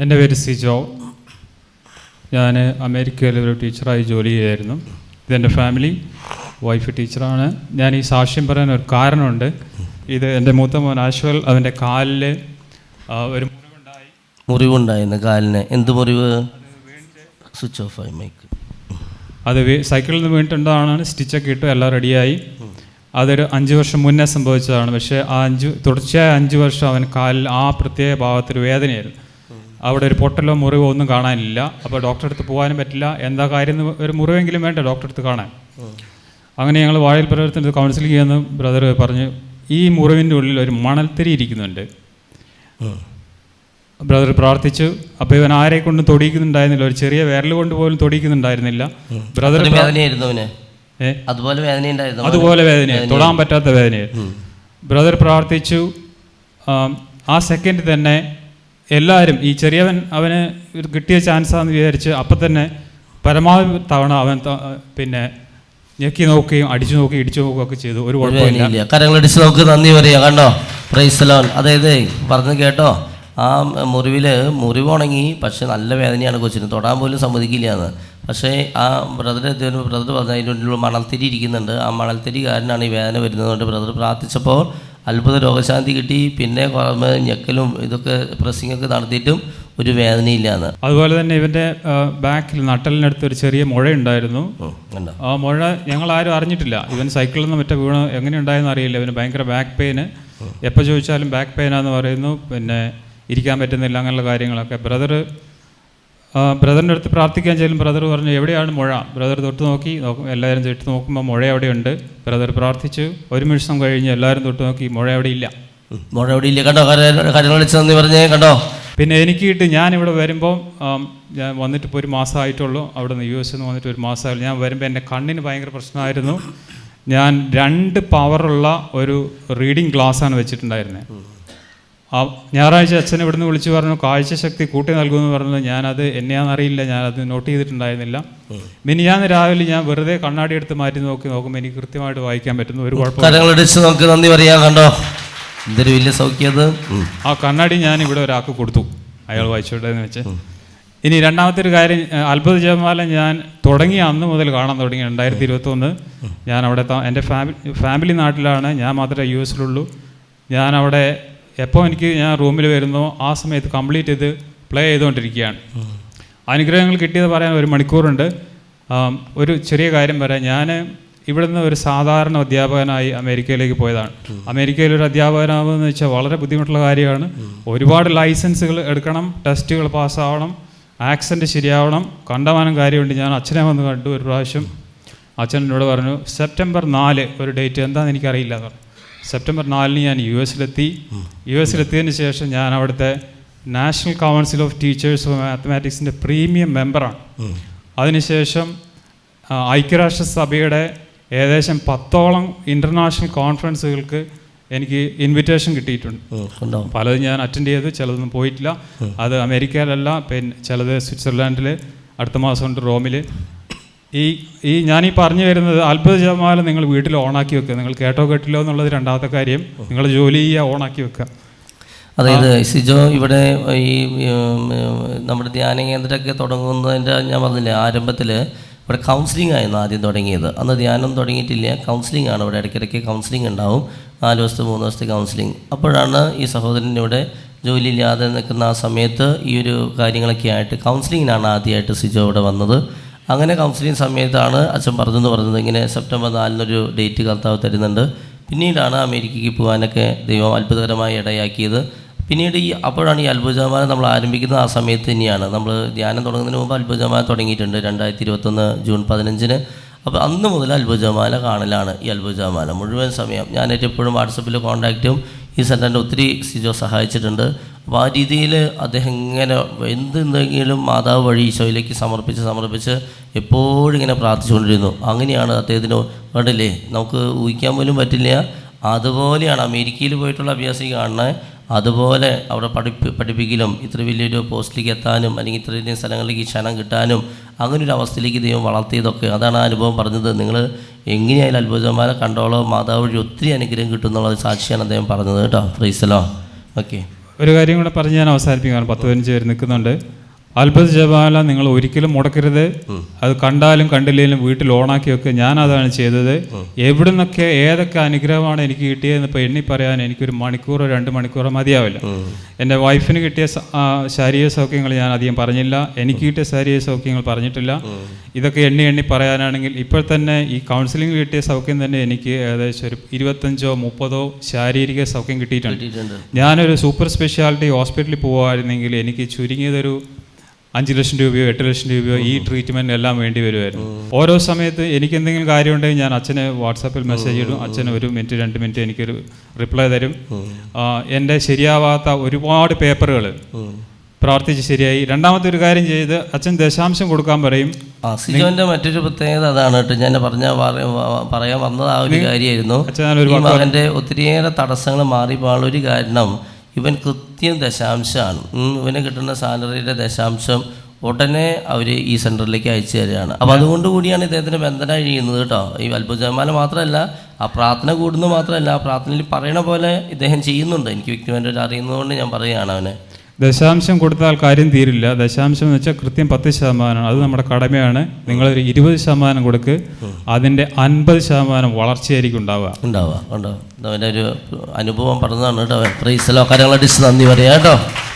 എന്റെ പേര് സിജോ. ഞാൻ അമേരിക്കയിൽ ഒരു ടീച്ചറായി ജോലി ചെയ്യായിരുന്നു ഇതെന്റെ ഫാമിലി വൈഫ് ടീച്ചറാണ്. ഞാൻ ഈ സാക്ഷ്യം പറയാൻ ഒരു കാരണമുണ്ട്. ഇത് എന്റെ മൂത്ത മോൻ ആശ്വൽ അവന്റെ കാലിൽ ഒരു മുറിവുണ്ടായി. മുറിവുണ്ടായിരുന്നു കാലിന്. എന്ത് മുറിവ്? സ്വിച്ച് ഓഫ് ആയി മൈക്ക് അത് സൈക്കിളിൽ നിന്ന് വീണിട്ടുണ്ടാണ്. സ്റ്റിച്ചൊക്കെ ഇട്ട് എല്ലാം റെഡിയായി. അതൊരു അഞ്ച് വർഷം മുന്നേ സംഭവിച്ചതാണ്. പക്ഷേ ആ അഞ്ച് തുടർച്ചയായ അഞ്ച് വർഷം അവൻ കാലിൽ ആ പ്രത്യേക ഭാഗത്തൊരു വേദനയായിരുന്നു. അവിടെ ഒരു പൊട്ടലോ മുറിവോ ഒന്നും കാണാനില്ല. അപ്പോൾ ഡോക്ടറെ അടുത്ത് പോകാനും പറ്റില്ല. എന്താ കാര്യം ഒരു മുറിവെങ്കിലും വേണ്ട ഡോക്ടറെ അടുത്ത് കാണാൻ? അങ്ങനെ ഞങ്ങൾ വായിൽ പ്രവർത്തനത്തിൽ കൗൺസിലിംഗ് ചെയ്യുന്ന. ബ്രദർ പറഞ്ഞു ഈ മുറിവിന്റെ ഉള്ളിൽ ഒരു മണൽത്തിരി ഇരിക്കുന്നുണ്ട്. ബ്രദർ പ്രാർത്ഥിച്ചു. അപ്പോൾ ഇവൻ ആരെ കൊണ്ടും തൊടിയിക്കുന്നുണ്ടായിരുന്നില്ല. ഒരു ചെറിയ വിരൽ കൊണ്ട് പോലും തൊടിയിക്കുന്നുണ്ടായിരുന്നില്ല. ബ്രദർ അതുപോലെ വേദനയായിരുന്നു അതുപോലെ വേദന ഉണ്ടായിരുന്നു അതുപോലെ വേദനയായി തൊടാൻ പറ്റാത്ത വേദനയായിരുന്നു ബ്രദർ പ്രാർത്ഥിച്ചു. ആ സെക്കൻഡ് തന്നെ എല്ലാവരും ഈ ചെറിയവൻ അവന് കിട്ടിയ ചാൻസാന്ന് വിചാരിച്ച് അപ്പം തന്നെ പരമാവധി തവണ അവൻ പിന്നെ ഞെക്കി നോക്കുകയും അടിച്ചു നോക്കുകയും ഇടിച്ചു നോക്കുകയൊക്കെ ചെയ്തു. ഒരു കുഴപ്പമില്ല. കരങ്ങൾ കരങ്ങളടിച്ച് നോക്ക്. നന്ദി പറയാം. കണ്ടോ? പ്രൈസലോൺ അതായത് പറഞ്ഞു കേട്ടോ. ആ മുറിവിൽ മുറിവുണങ്ങി പക്ഷേ നല്ല വേദനയാണ് കൊച്ചിന്. തൊടാൻ പോലും സമ്മതിക്കില്ല എന്ന്. പക്ഷേ ആ ബ്രദർ ബ്രദർ പറഞ്ഞ അതിന്റെ ഉള്ളിൽ മണൽത്തിരി ഇരിക്കുന്നുണ്ട്. ആ മണൽത്തിരി കാരനാണ് ഈ വേദന വരുന്നത് വരുന്നതുകൊണ്ട് ബ്രദർ പ്രാർത്ഥിച്ചപ്പോൾ അത്ഭുത രോഗശാന്തി കിട്ടി. പിന്നെ ഞെക്കലും ഇതൊക്കെ പ്രസ്സിങ്ങൊക്കെ നടത്തിയിട്ടും ഒരു വേദനയില്ല എന്ന് അതുപോലെ തന്നെ ഇവന്റെ ബാക്കിൽ നട്ടലിനടുത്ത് ഒരു ചെറിയ മുഴ ഉണ്ടായിരുന്നു. ആ മുഴ ഞങ്ങൾ ആരും അറിഞ്ഞിട്ടില്ല. ഇവൻ സൈക്കിളിൽ നിന്ന് മറ്റേ വീണ് എങ്ങനെ ഉണ്ടായെന്ന് അറിയില്ല. ഇവന് ഭയങ്കര ബാക്ക് പെയിന് എപ്പോൾ ചോദിച്ചാലും ബാക്ക് പെയിനാന്ന് പറയുന്നു. പിന്നെ ഇരിക്കാൻ പറ്റുന്നില്ല അങ്ങനെയുള്ള കാര്യങ്ങളൊക്കെ. ബ്രദർ ബ്രദറിന്റെ അടുത്ത് പ്രാർത്ഥിക്കാൻ ചെല്ലും ബ്രദർ പറഞ്ഞു എവിടെയാണ് മുഴ? ബ്രദർ തൊട്ട് നോക്കി നോക്കും എല്ലാവരും തൊട്ട് നോക്കുമ്പോൾ മുഴ എവിടെയുണ്ട് ബ്രദർ പ്രാർത്ഥിച്ചു. ഒരു നിമിഷം കഴിഞ്ഞ് എല്ലാവരും തൊട്ട് നോക്കി മുഴ എവിടെ ഇല്ല. മുഴ അവിടെ ഇല്ല. കണ്ടോ? കരങ്ങളടിച്ച് നന്ദി പറഞ്ഞേ കണ്ടോ? പിന്നെ എനിക്ക് കിട്ടി ഞാൻ ഇവിടെ വരുമ്പോൾ ഞാൻ വന്നിട്ട് ഇപ്പോൾ ഒരു മാസമായിട്ടുള്ളൂ. അവിടെ നിന്ന് യു എസ് നിന്ന് വന്നിട്ട് ഒരു മാസമായിട്ടുള്ളൂ ഞാൻ വരുമ്പോൾ എന്റെ കണ്ണിന് ഭയങ്കര പ്രശ്നമായിരുന്നു. ഞാൻ രണ്ട് പവറുള്ള ഒരു റീഡിങ് ഗ്ലാസ്സാണ് വെച്ചിട്ടുണ്ടായിരുന്നത് ആ ഞായറാഴ്ച അച്ഛൻ ഇവിടുന്ന് വിളിച്ചു പറഞ്ഞു കാഴ്ചശക്തി കൂട്ടി നൽകുമെന്ന് പറഞ്ഞത് ഞാനത് എന്നെയാണെന്നറിയില്ല ഞാനത് നോട്ട് ചെയ്തിട്ടുണ്ടായിരുന്നില്ല. മിനിയാന്ന് രാവിലെ ഞാൻ വെറുതെ കണ്ണാടി എടുത്ത് മാറ്റി നോക്കി നോക്കുമ്പോൾ എനിക്ക് കൃത്യമായിട്ട് വായിക്കാൻ പറ്റുന്നു ഒരു കുഴപ്പമില്ല. നമുക്ക് നന്ദി പറയാം കണ്ടോ? എന്തൊരു വലിയ സൗഖ്യത്. ആ കണ്ണാടി ഞാൻ ഇവിടെ ഒരാൾക്ക് കൊടുത്തു അയാൾ വായിച്ചോട്ടെ എന്ന് വെച്ച് ഇനി രണ്ടാമത്തെ ഒരു കാര്യം അത്ഭുത ജപമാല ഞാൻ തുടങ്ങി അന്ന് മുതൽ കാണാൻ തുടങ്ങി രണ്ടായിരത്തി ഇരുപത്തൊന്ന് ഞാൻ അവിടെ എന്റെ ഫാമിലി ഫാമിലി നാട്ടിലാണ് ഞാൻ മാത്രമേ യു എസിലുള്ളൂ. ഞാൻ അവിടെ എപ്പോൾ എനിക്ക് ഞാൻ റൂമിൽ വരുന്നോ ആ സമയത്ത് കംപ്ലീറ്റ് ചെയ്ത് പ്ലേ ചെയ്തുകൊണ്ടിരിക്കുകയാണ് അനുഗ്രഹങ്ങൾ കിട്ടിയത് പറയാൻ ഒരു മണിക്കൂറുണ്ട്. ഒരു ചെറിയ കാര്യം പറയാം. ഞാൻ ഇവിടുന്ന് ഒരു സാധാരണ അധ്യാപകനായി അമേരിക്കയിലേക്ക് പോയതാണ്. അമേരിക്കയിൽ ഒരു അധ്യാപകനാവുമെന്ന് വെച്ചാൽ വളരെ ബുദ്ധിമുട്ടുള്ള കാര്യമാണ്. ഒരുപാട് ലൈസൻസുകൾ എടുക്കണം ടെസ്റ്റുകൾ പാസ്സാവണം ആക്സന്റ് ശരിയാവണം കണ്ടമാനം കാര്യമുണ്ട്. ഞാൻ അച്ഛനെ വന്ന് കണ്ടു ഒരു പ്രാവശ്യം. അച്ഛൻ എന്നോട് പറഞ്ഞു സെപ്റ്റംബർ നാല് ഒരു ഡേറ്റ് എന്താണെന്ന് എനിക്കറിയില്ല എന്ന് പറഞ്ഞു. സെപ്റ്റംബർ നാലിന് ഞാൻ യു എസിലെത്തി. യു എസിലെത്തിയതിന് ശേഷം ഞാൻ അവിടുത്തെ National Council of Teachers of മാത്തമാറ്റിക്സിന്റെ premium മെമ്പറാണ്. അതിനുശേഷം ഐക്യരാഷ്ട്രസഭയുടെ ഐക്യരാഷ്ട്ര സഭയുടെ ഏകദേശം പത്തോളം ഇന്റർനാഷണൽ കോൺഫറൻസുകൾക്ക് എനിക്ക് ഇൻവിറ്റേഷൻ കിട്ടിയിട്ടുണ്ട്. പലതും ഞാൻ അറ്റൻഡ് ചെയ്തു ചിലതൊന്നും പോയിട്ടില്ല. അത് അമേരിക്കയിലല്ല പിന്നെ ചിലത് സ്വിറ്റ്സർലാൻഡിൽ അടുത്ത മാസം ഉണ്ട് റോമിൽ ഈ ഈ ഞാനീ പറഞ്ഞു വരുന്നത് അത്ഭുത ജപമാല നിങ്ങൾ വീട്ടിൽ ഓണാക്കി വെക്കുക. നിങ്ങൾ കേട്ടോ കേട്ടില്ലോ എന്നുള്ളത് രണ്ടാമത്തെ കാര്യം. നിങ്ങൾ ജോലി ചെയ്യുക ഓണാക്കി വെക്കുക. അതായത് സിജോ ഇവിടെ ഈ നമ്മുടെ ധ്യാന കേന്ദ്രമൊക്കെ തുടങ്ങുന്നതിന്റെ ഞാൻ പറഞ്ഞില്ലേ ആരംഭത്തിൽ ഇവിടെ കൗൺസിലിംഗ് ആയിരുന്നു ആദ്യം തുടങ്ങിയത്. അന്ന് ധ്യാനം തുടങ്ങിയിട്ടില്ല. കൗൺസിലിംഗ് ആണ് ഇവിടെ. ഇടയ്ക്കിടയ്ക്ക് കൗൺസിലിംഗ് ഉണ്ടാവും. നാല് ദിവസത്തെ മൂന്ന് ദിവസത്തെ കൗൺസിലിംഗ് അപ്പോഴാണ് ഈ സഹോദരൻ ഇവിടെ ജോലിയില്ലാതെ നിൽക്കുന്ന ആ സമയത്ത് ഈ ഒരു കാര്യങ്ങളൊക്കെ ആയിട്ട് കൗൺസിലിങ്ങിനാണ് ആദ്യമായിട്ട് സിജോ ഇവിടെ വന്നത്. അങ്ങനെ കൗൺസിലിംഗ് സമയത്താണ് അച്ഛൻ പറഞ്ഞെന്ന് പറഞ്ഞത്. ഇങ്ങനെ സെപ്റ്റംബർ നാലിനൊരു ഡേറ്റ് കർത്താവ് തരുന്നുണ്ട്. പിന്നീടാണ് അമേരിക്കയ്ക്ക് പോകാനൊക്കെ ദൈവം അത്ഭുതകരമായി ഇടയാക്കിയത്. പിന്നീട് ഈ അപ്പോഴാണ് ഈ അത്ഭുതമാനം നമ്മൾ ആരംഭിക്കുന്നത്. ആ സമയത്ത് തന്നെയാണ്. നമ്മൾ ധ്യാനം തുടങ്ങുന്നതിന് മുമ്പ് അത്ഭുതമാല തുടങ്ങിയിട്ടുണ്ട്. രണ്ടായിരത്തി ഇരുപത്തൊന്ന് ജൂൺ പതിനഞ്ചിന്. അപ്പോൾ അന്ന് മുതൽ അത്ഭുതമാല കാണലാണ് ഈ അത്ഭുതമാല മുഴുവൻ സമയം ഞാനേറ്റെപ്പോഴും വാട്സപ്പിൽ കോൺടാക്റ്റും ഈ സെന്ററിന്റെ ഒത്തിരി സിജോ സഹായിച്ചിട്ടുണ്ട്. അപ്പോൾ ആ രീതിയിൽ അദ്ദേഹം ഇങ്ങനെ എന്തെന്തെങ്കിലും മാതാവ് വഴി ഈശോയിലേക്ക് സമർപ്പിച്ച് സമർപ്പിച്ച് എപ്പോഴും ഇങ്ങനെ പ്രാർത്ഥിച്ചുകൊണ്ടിരുന്നു. അങ്ങനെയാണ് അദ്ദേഹത്തിന് കണ്ടില്ലേ നമുക്ക് ഊഹിക്കാൻ പോലും പറ്റില്ല. അതുപോലെയാണ് അമേരിക്കയിൽ പോയിട്ടുള്ള അഭ്യാസി കാണുന്നത്. അതുപോലെ അവിടെ പഠിപ്പി പഠിപ്പിക്കലും ഇത്ര വലിയൊരു പോസ്റ്റിലേക്ക് എത്താനും അല്ലെങ്കിൽ ഇത്ര വലിയ സ്ഥലങ്ങളിലേക്ക് ക്ഷണം കിട്ടാനും അങ്ങനെ ഒരു അവസ്ഥയിലേക്ക് ദൈവം വളർത്തിയതൊക്കെ. അതാണ് ആ അനുഭവം പറഞ്ഞത്. നിങ്ങൾ എങ്ങനെയായാലും അത്ഭുതന്മാരെ കണ്ടോളോ. മാതാവ് വഴി ഒത്തിരി അനുഗ്രഹം കിട്ടും എന്നുള്ളത് സാക്ഷിയാണ് അദ്ദേഹം പറഞ്ഞത്. കേട്ടോ. പ്രൈസലോ ഓക്കെ ഒരു കാര്യം കൂടെ പറഞ്ഞ് ഞാൻ അവസാനിപ്പിക്കാം. പത്ത് പതിനഞ്ച് പേര് നിൽക്കുന്നുണ്ട്. അത്ഭുത ജപാല നിങ്ങൾ ഒരിക്കലും മുടക്കരുത്. അത് കണ്ടാലും കണ്ടില്ലെങ്കിലും വീട്ടിൽ ഓണാക്കി വെക്കുക. ഞാൻ അതാണ് ചെയ്തത്. എവിടെ നിന്നൊക്കെ ഏതൊക്കെ അനുഗ്രഹമാണ് എനിക്ക് കിട്ടിയതെന്ന് ഇപ്പോൾ എണ്ണി പറയാൻ എനിക്കൊരു മണിക്കൂറോ രണ്ട് മണിക്കൂറോ മതിയാവില്ല. എന്റെ വൈഫിന് കിട്ടിയ ശാരീരിക സൗഖ്യങ്ങൾ ഞാൻ അധികം പറഞ്ഞില്ല. എനിക്ക് കിട്ടിയ ശാരീരിക സൗഖ്യങ്ങൾ പറഞ്ഞിട്ടില്ല. ഇതൊക്കെ എണ്ണി എണ്ണി പറയാനാണെങ്കിൽ ഇപ്പോൾ തന്നെ ഈ കൗൺസിലിംഗ് കിട്ടിയ സൗഖ്യം തന്നെ എനിക്ക് ഏകദേശം ഒരു ഇരുപത്തഞ്ചോ മുപ്പതോ ശാരീരിക സൗഖ്യം കിട്ടിയിട്ടുണ്ട്. കിട്ടിയിട്ടുണ്ട്. ഞാനൊരു സൂപ്പർ സ്പെഷ്യാലിറ്റി ഹോസ്പിറ്റലിൽ പോകുമായിരുന്നെങ്കിൽ എനിക്ക് ചുരുങ്ങിയതൊരു അഞ്ച് ലക്ഷം രൂപയോ എട്ട് ലക്ഷം രൂപയോ ഈ ട്രീറ്റ്മെന്റ് എല്ലാം വേണ്ടി വരുമായിരുന്നു. ഓരോ സമയത്ത് എനിക്ക് എന്തെങ്കിലും കാര്യം ഉണ്ടെങ്കിൽ ഞാൻ അച്ഛനെ വാട്സാപ്പിൽ മെസ്സേജ് ഇടും. അച്ഛന് ഒരു മിനിറ്റ് രണ്ട് മിനിറ്റ് എനിക്കൊരു റിപ്ലൈ തരും. എന്റെ ശരിയാവാത്ത ഒരുപാട് പേപ്പറുകൾ പ്രാർത്ഥിച്ച് ശരിയായി. രണ്ടാമത്തെ ഒരു കാര്യം ചെയ്ത് അച്ഛൻ ദശാംശം കൊടുക്കാൻ പറയും. സിജോന്റെ മറ്റൊരു പ്രത്യേകത അതാണ് കേട്ടോ. ഞാൻ പറഞ്ഞ പറയാൻ വന്നത് ആ ഒരു കാര്യമായിരുന്നു. അച്ഛൻ മകന്റെ ഒത്തിരിയേറെ തടസ്സങ്ങൾ മാറിപ്പോകാനുള്ള ഒരു കാരണം ഇവൻ കൃത്യം ദശാംശമാണ് ഇവന് കിട്ടുന്ന സാലറിയുടെ ദശാംശം ഉടനെ അവർ ഈ സെന്ററിലേക്ക് അയച്ചു തരികയാണ്. അപ്പോൾ അതുകൊണ്ട് കൂടിയാണ് ഇദ്ദേഹത്തിന് ബന്ധന ചെയ്യുന്നത് കേട്ടോ. ഈ അത്ഭുതമാല മാത്രമല്ല ആ പ്രാർത്ഥന കൂടുന്നത് മാത്രമല്ല ആ പ്രാർത്ഥനയിൽ പറയണ പോലെ ഇദ്ദേഹം ചെയ്യുന്നുണ്ട്. എനിക്ക് വ്യക്തിപരമായിട്ട് അറിയുന്നതുകൊണ്ട് ഞാൻ പറയുകയാണ് അവനെ. ദശാംശം കൊടുത്താൽ കാര്യം തീരില്ല. ദശാംശം എന്ന് വെച്ചാൽ കൃത്യം പത്ത് ശതമാനമാണ്. അത് നമ്മുടെ കടമയാണ്. നിങ്ങളൊരു ഇരുപത് ശതമാനം കൊടുക്ക്. അതിന്റെ അൻപത് ശതമാനം വളർച്ചയായിരിക്കും ഉണ്ടാവുക. ഉണ്ടാവുക. ഉണ്ടാവുക അവന്റെ ഒരു അനുഭവം പറഞ്ഞതാണ് കേട്ടോ. പ്രൈസലോ നന്ദി പറയാം കേട്ടോ.